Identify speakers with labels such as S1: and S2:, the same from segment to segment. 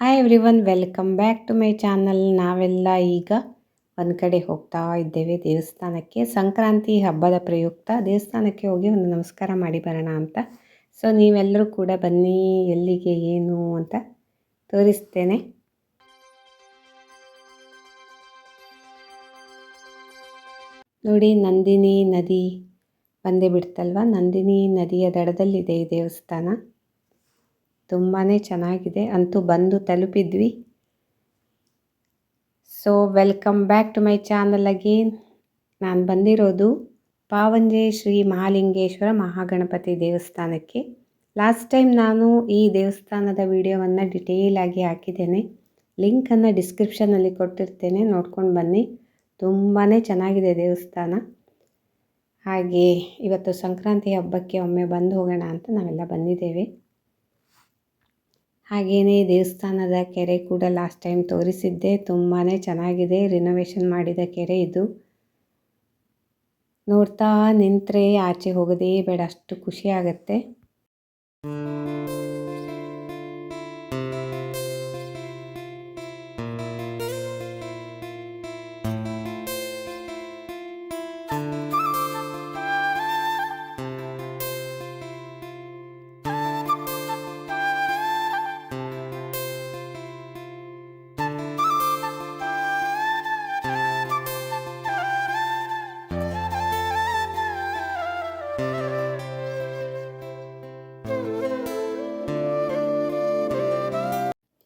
S1: Hi everyone welcome back to my channel ನಾವೆಲ್ಲ ಈಗ ಒಂದು ಕಡೆ ಹೋಗ್ತಾ ಇದ್ದೇವೆ ದೇವಸ್ಥಾನಕ್ಕೆ. ಸಂಕ್ರಾಂತಿ ಹಬ್ಬದ ಪ್ರಯುಕ್ತ ದೇವಸ್ಥಾನಕ್ಕೆ ಹೋಗಿ ಒಂದು ನಮಸ್ಕಾರ ಮಾಡಿ ಬರೋಣ ಅಂತ. ಸೊ ನೀವೆಲ್ಲರೂ ಕೂಡ ಬನ್ನಿ, ಎಲ್ಲಿಗೆ, ಏನು ಅಂತ ತೋರಿಸ್ತೇನೆ. ನೋಡಿ, ನಂದಿನಿ ನದಿ ಬಂದೇ ಬಿಡ್ತಲ್ವ? ನಂದಿನಿ ನದಿಯ ದಡದಲ್ಲಿದೆ ಈ ದೇವಸ್ಥಾನ. ತುಂಬಾ ಚೆನ್ನಾಗಿದೆ. ಅಂತೂ ಬಂದು ತಲುಪಿದ್ವಿ. So welcome back to my channel again ನಾನು ಬಂದಿರೋದು ಪಾವಂಜೆ ಶ್ರೀ ಮಹಾಲಿಂಗೇಶ್ವರ ಮಹಾಗಣಪತಿ ದೇವಸ್ಥಾನಕ್ಕೆ. ಲಾಸ್ಟ್ ಟೈಮ್ ನಾನು ಈ ದೇವಸ್ಥಾನದ ವಿಡಿಯೋವನ್ನು ಡಿಟೇಲಾಗಿ ಹಾಕಿದ್ದೇನೆ. ಲಿಂಕನ್ನು ಡಿಸ್ಕ್ರಿಪ್ಷನಲ್ಲಿ ಕೊಟ್ಟಿರ್ತೇನೆ. ನೋಡ್ಕೊಂಡು ಬನ್ನಿ. ತುಂಬಾ ಚೆನ್ನಾಗಿದೆ ದೇವಸ್ಥಾನ. ಹಾಗೆ, ಇವತ್ತು ಸಂಕ್ರಾಂತಿ ಹಬ್ಬಕ್ಕೆ ಒಮ್ಮೆ ಬಂದು ಹೋಗೋಣ ಅಂತ ನಾವೆಲ್ಲ ಬಂದಿದ್ದೇವೆ. ಹಾಗೆಯೇ ದೇವಸ್ಥಾನದ ಕೆರೆ ಕೂಡ ಲಾಸ್ಟ್ ಟೈಮ್ ತೋರಿಸಿದ್ದೆ. ತುಂಬಾ ಚೆನ್ನಾಗಿದೆ. ರಿನೋವೇಷನ್ ಮಾಡಿದ ಕೆರೆ ಇದು. ನೋಡ್ತಾ ನಿಂತರೆ ಆಚೆ ಹೋಗೋದೇ ಬೇಡ. ಅಷ್ಟು ಖುಷಿ ಆಗುತ್ತೆ.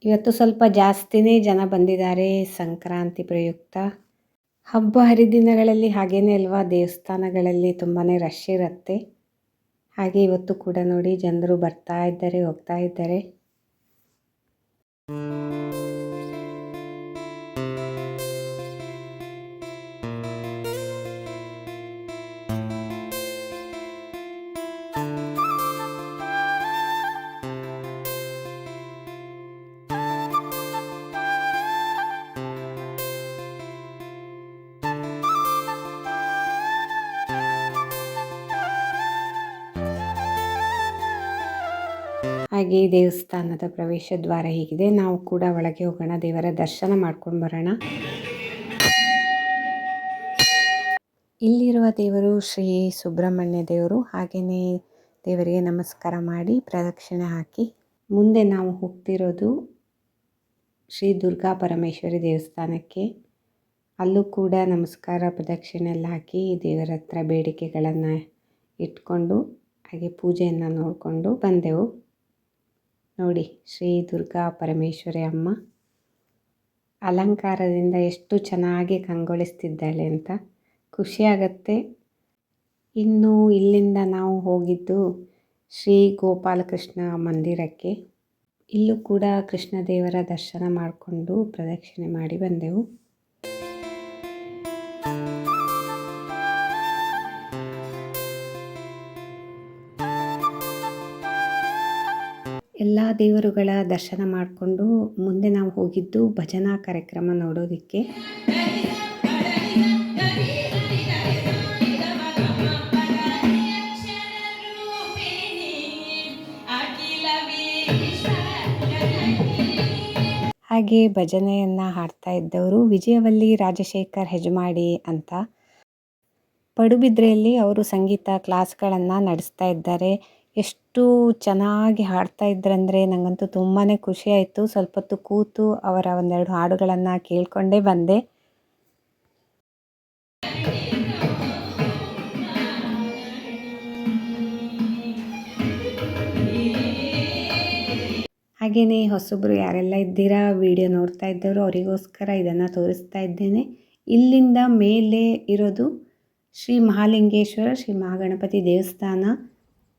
S1: ಇವತ್ತು ಸ್ವಲ್ಪ ಜಾಸ್ತಿನೇ ಜನ ಬಂದಿದ್ದಾರೆ ಸಂಕ್ರಾಂತಿ ಪ್ರಯುಕ್ತ. ಹಬ್ಬ ಹರಿದಿನಗಳಲ್ಲಿ ಹಾಗೇನೇ ಅಲ್ವಾ, ದೇವಸ್ಥಾನಗಳಲ್ಲಿ ತುಂಬಾ ರಶ್ ಇರುತ್ತೆ. ಹಾಗೆ ಇವತ್ತು ಕೂಡ ನೋಡಿ, ಜನರು ಬರ್ತಾ ಇದ್ದಾರೆ, ಹೋಗ್ತಾ ಇದ್ದಾರೆ. ಹಾಗೆ ದೇವಸ್ಥಾನದ ಪ್ರವೇಶ ದ್ವಾರ ಹೀಗಿದೆ. ನಾವು ಕೂಡ ಒಳಗೆ ಹೋಗೋಣ. ದೇವರ ದರ್ಶನ ಮಾಡ್ಕೊಂಡು ಬರೋಣ. ಇಲ್ಲಿರುವ ದೇವರು ಶ್ರೀ ಸುಬ್ರಹ್ಮಣ್ಯ ದೇವರು. ಹಾಗೆಯೇ ದೇವರಿಗೆ ನಮಸ್ಕಾರ ಮಾಡಿ ಪ್ರದಕ್ಷಿಣೆ ಹಾಕಿ. ಮುಂದೆ ನಾವು ಹೋಗ್ತಿರೋದು ಶ್ರೀ ದುರ್ಗಾ ಪರಮೇಶ್ವರಿ ದೇವಸ್ಥಾನಕ್ಕೆ. ಅಲ್ಲೂ ಕೂಡ ನಮಸ್ಕಾರ, ಪ್ರದಕ್ಷಿಣೆ ಎಲ್ಲ ಹಾಕಿ ದೇವರ ಹತ್ರ ಬೇಡಿಕೆಗಳನ್ನು ಇಟ್ಕೊಂಡು, ಹಾಗೆ ಪೂಜೆಯನ್ನು ನೋಡಿಕೊಂಡು ಬಂದೆವು. ನೋಡಿ, ಶ್ರೀ ದುರ್ಗಾ ಪರಮೇಶ್ವರಿ ಅಮ್ಮ ಅಲಂಕಾರದಿಂದ ಎಷ್ಟು ಚೆನ್ನಾಗಿ ಕಂಗೊಳಿಸ್ತಿದ್ದಾಳೆ ಅಂತ ಖುಷಿಯಾಗತ್ತೆ ಇನ್ನು ಇಲ್ಲಿಂದ ನಾವು ಹೋಗಿದ್ದು ಶ್ರೀ ಗೋಪಾಲಕೃಷ್ಣ ಮಂದಿರಕ್ಕೆ. ಇಲ್ಲೂ ಕೂಡ ಕೃಷ್ಣದೇವರ ದರ್ಶನ ಮಾಡಿಕೊಂಡು ಪ್ರದಕ್ಷಿಣೆ ಮಾಡಿ ಬಂದೆವು. ಎಲ್ಲ ದೇವರುಗಳ ದರ್ಶನ ಮಾಡಿಕೊಂಡು ಮುಂದೆ ನಾವು ಹೋಗಿದ್ದು ಭಜನಾ ಕಾರ್ಯಕ್ರಮ ನೋಡೋದಕ್ಕೆ. ಹಾಗೆ ಭಜನೆಯನ್ನು ಹಾಡ್ತಾ ಇದ್ದವರು ವಿಜಯವಲ್ಲಿ ರಾಜಶೇಖರ್ ಹೆಜಮಾಡಿ ಅಂತ. ಪಡುಬಿದ್ರೆಯಲ್ಲಿ ಅವರು ಸಂಗೀತ ಕ್ಲಾಸ್ಗಳನ್ನು ನಡೆಸ್ತಾ ಇದ್ದಾರೆ. ಎಷ್ಟು ಚೆನ್ನಾಗಿ ಹಾಡ್ತಾ ಇದ್ರಂದರೆ ನನಗಂತೂ ತುಂಬಾ ಖುಷಿ ಆಯಿತು. ಸ್ವಲ್ಪ ಹೊತ್ತು ಕೂತು ಅವರ ಒಂದೆರಡು ಹಾಡುಗಳನ್ನು ಕೇಳಿಕೊಂಡೇ ಬಂದೆ. ಹಾಗೆಯೇ ಹೊಸಬ್ರು ಯಾರೆಲ್ಲ ಇದ್ದೀರಾ, ವಿಡಿಯೋ ನೋಡ್ತಾ ಇದ್ದವರು ಅವರಿಗೋಸ್ಕರ ಇದನ್ನು ತೋರಿಸ್ತಾ ಇದ್ದೇನೆ. ಇಲ್ಲಿಂದ ಮೇಲೆ ಇರೋದು ಶ್ರೀ ಮಹಾಲಿಂಗೇಶ್ವರ, ಶ್ರೀ ಮಹಾಗಣಪತಿ ದೇವಸ್ಥಾನ.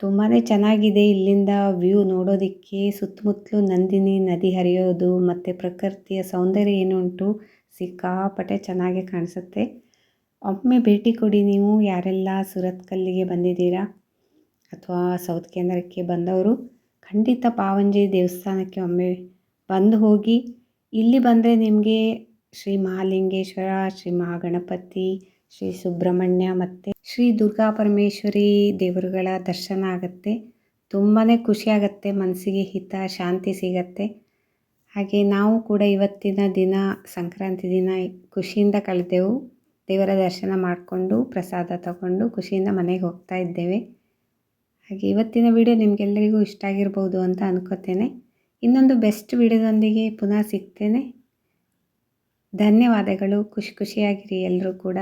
S1: ತುಂಬಾ ಚೆನ್ನಾಗಿದೆ ಇಲ್ಲಿಂದ ವ್ಯೂ ನೋಡೋದಕ್ಕೆ. ಸುತ್ತಮುತ್ತಲು ನಂದಿನಿ, ನದಿ ಹರಿಯೋದು, ಮತ್ತು ಪ್ರಕೃತಿಯ ಸೌಂದರ್ಯ ಏನುಂಟು ಸಿಕ್ಕಾಪಟ್ಟೆ ಚೆನ್ನಾಗಿ ಕಾಣಿಸುತ್ತೆ. ಒಮ್ಮೆ ಭೇಟಿ ಕೊಡಿ ನೀವು ಯಾರೆಲ್ಲ ಸುರತ್ಕಲ್ಲಿಗೆ ಬಂದಿದ್ದೀರಾ? ಅಥವಾ ಸೌತ್ ಕೇಂದ್ರಕ್ಕೆ ಬಂದವರು? ಖಂಡಿತ ಪಾವಂಜಿ ದೇವಸ್ಥಾನಕ್ಕೆ ಒಮ್ಮೆ ಬಂದು ಹೋಗಿ. ಇಲ್ಲಿ ಬಂದರೆ ನಿಮಗೆ ಶ್ರೀ ಮಹಾಲಿಂಗೇಶ್ವರ, ಶ್ರೀ ಮಹಾಗಣಪತಿ ಶ್ರೀ ಸುಬ್ರಹ್ಮಣ್ಯ ಮತ್ತು ಶ್ರೀ ದುರ್ಗಾ ಪರಮೇಶ್ವರಿ ದೇವರುಗಳ ದರ್ಶನ ಆಗುತ್ತೆ. ತುಂಬಾ ಖುಷಿಯಾಗತ್ತೆ ಮನಸ್ಸಿಗೆ ಹಿತ, ಶಾಂತಿ ಸಿಗತ್ತೆ. ಹಾಗೆ ನಾವು ಕೂಡ ಇವತ್ತಿನ ದಿನ, ಸಂಕ್ರಾಂತಿ ದಿನ ಖುಷಿಯಿಂದ ಕಳೆದೆವು. ದೇವರ ದರ್ಶನ ಮಾಡಿಕೊಂಡು, ಪ್ರಸಾದ ತಗೊಂಡು ಖುಷಿಯಿಂದ ಮನೆಗೆ ಹೋಗ್ತಾ ಇದ್ದೇವೆ. ಹಾಗೆ ಇವತ್ತಿನ ವಿಡಿಯೋ ನಿಮಗೆಲ್ಲರಿಗೂ ಇಷ್ಟ ಆಗಿರ್ಬೋದು ಅಂತ ಅನ್ಕೋತೇನೆ. ಇನ್ನೊಂದು ಬೆಸ್ಟ್ ವಿಡಿಯೋದೊಂದಿಗೆ ಪುನಃ ಸಿಗ್ತೇನೆ. ಧನ್ಯವಾದಗಳು. ಖುಷಿ ಖುಷಿಯಾಗಿರಿ ಎಲ್ಲರೂ ಕೂಡ.